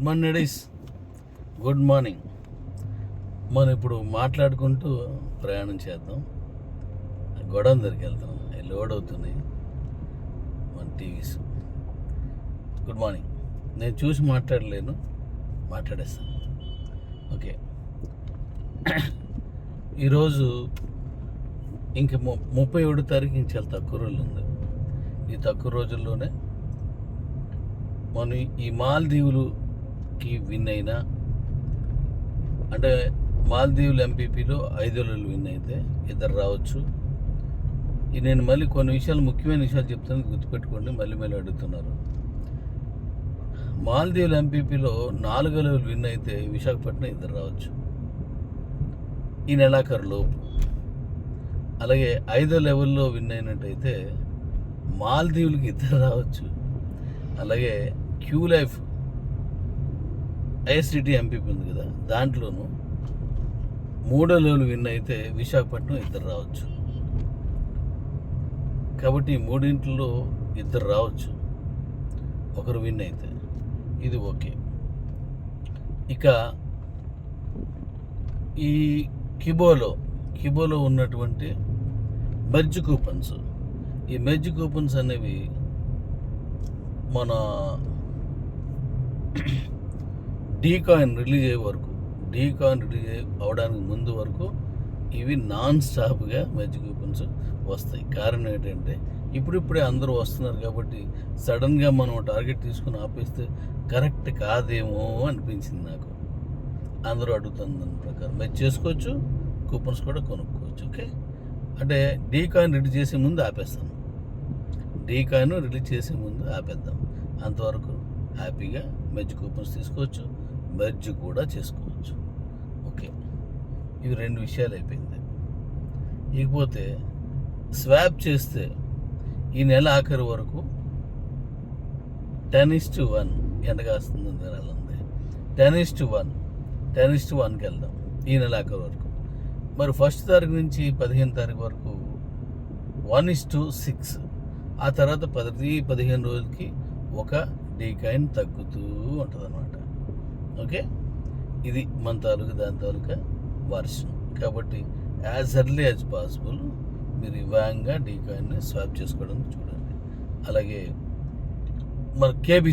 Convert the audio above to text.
Good morning ladies good morning. మనం ఇప్పుడు మాట్లాడుకుంటూ ప్రయాణం చేద్దాం. గొడవ దగ్గరికి వెళ్తున్నాం అవి లోడ్ అవుతున్నాయి. మన టీవీస్. Good morning. నేను చూసి మాట్లాడలేను. మాట్లాడేస్తాను. ఓకే. ఈరోజు ఇంక ము- ముప్పై ఏడు తారీఖు ఇంక చాలా తక్కువ రోజులు ఉంది. ఈ తక్కువ రోజుల్లోనే మనం ఈ మాల్దీవులుకి విన్ అయినా అంటే మాల్దీవులు ఎంపీపీలో ఐదులలో విన్ అయితే ఇద్దరు రావచ్చు. ఈ నేను మళ్ళీ కొన్ని విషయాలు ముఖ్యమైన విషయాలు చెప్తాను గుర్తుపెట్టుకోండి మళ్ళీ మళ్ళీ అడుగుతున్నారు. మాల్దీవులు ఎంపీపీలో నాలుగు విన్ అయితే విశాఖపట్నం ఇద్దరు రావచ్చు. ఈ నెలాఖరు లోపు. అలాగే ఐదో లెవెల్లో విన్ అయినట్టయితే మాల్దీవులకి ఇద్దరు రావచ్చు. అలాగే క్యూ లైఫ్ ఐఎస్డిటి ఎంపీపీ ఉంది కదా దాంట్లోనూ మూడో లెవెల్ విన్ అయితే విశాఖపట్నం ఇద్దరు రావచ్చు. కాబట్టి మూడింట్లో ఇద్దరు రావచ్చు. ఒకరు విన్ అయితే. ఇది ఓకే. ఇక ఈ కిబోలో కిబోలో ఉన్నటువంటి మెర్జ్ కూపన్స్. ఈ మెర్జ్ కూపన్స్ అనేవి మన డీ కాయిన్ రిలీజ్ అయ్యే వరకు డీ కాయిన్ రిలీజ్ అయ్యే అవడానికి ముందు వరకు ఇవి నాన్ స్టాప్గా మ్యాజిక్ కూపన్స్ వస్తాయి. కారణం ఏంటంటే ఇప్పుడిప్పుడే అందరూ వస్తున్నారు కాబట్టి సడన్గా మనం టార్గెట్ తీసుకుని ఆపేస్తే కరెక్ట్ కాదేమో అనిపించింది నాకు. అందరూ అడుగుతున్న దాని ప్రకారం. మీరు చేసుకోవచ్చు కూపన్స్ కూడా కొనుక్కోవచ్చు ఓకే? అంటే డీ కాయిన్ రిలీజ్ చేసే ముందు ఆపేస్తాను డీ కాయిన్ రిలీజ్ చేసే ముందు ఆపేద్దాం. అంతవరకు హ్యాపీగా మెజ్ కూపన్స్ తీసుకోవచ్చు. మెర్జ్ కూడా చేసుకోవచ్చు. ఓకే. ఇవి రెండు విషయాలు అయిపోయింది. ఇకపోతే స్వాప్ చేస్తే ఈ నెల ఆఖరి వరకు టెన్ ఇస్ టు వన్ ఎంత కాస్తుంది? ఉంది. Ten is to one ten is to వన్కి వెళ్దాం ఈ నెల ఆఖరి వరకు. మరి ఫస్ట్ తారీఖు నుంచి పదిహేను తారీఖు వరకు వన్ ఇస్ టు సిక్స్ ఆ తర్వాత పది పదిహేను రోజులకి ఒక డీకాయిన్ తగ్గుతూ ఉంటుంది అన్నమాట ఓకే? ఇది మన తాలూకా దాని తాలూకా వర్షన్. కాబట్టి యాజ్ ఎర్లీ యాజ్ పాసిబుల్ మీరు ఈ వేగంగా డీకాయిన్ని స్వాప్ చేసుకోవడం చూడండి. అలాగే మన కేబీ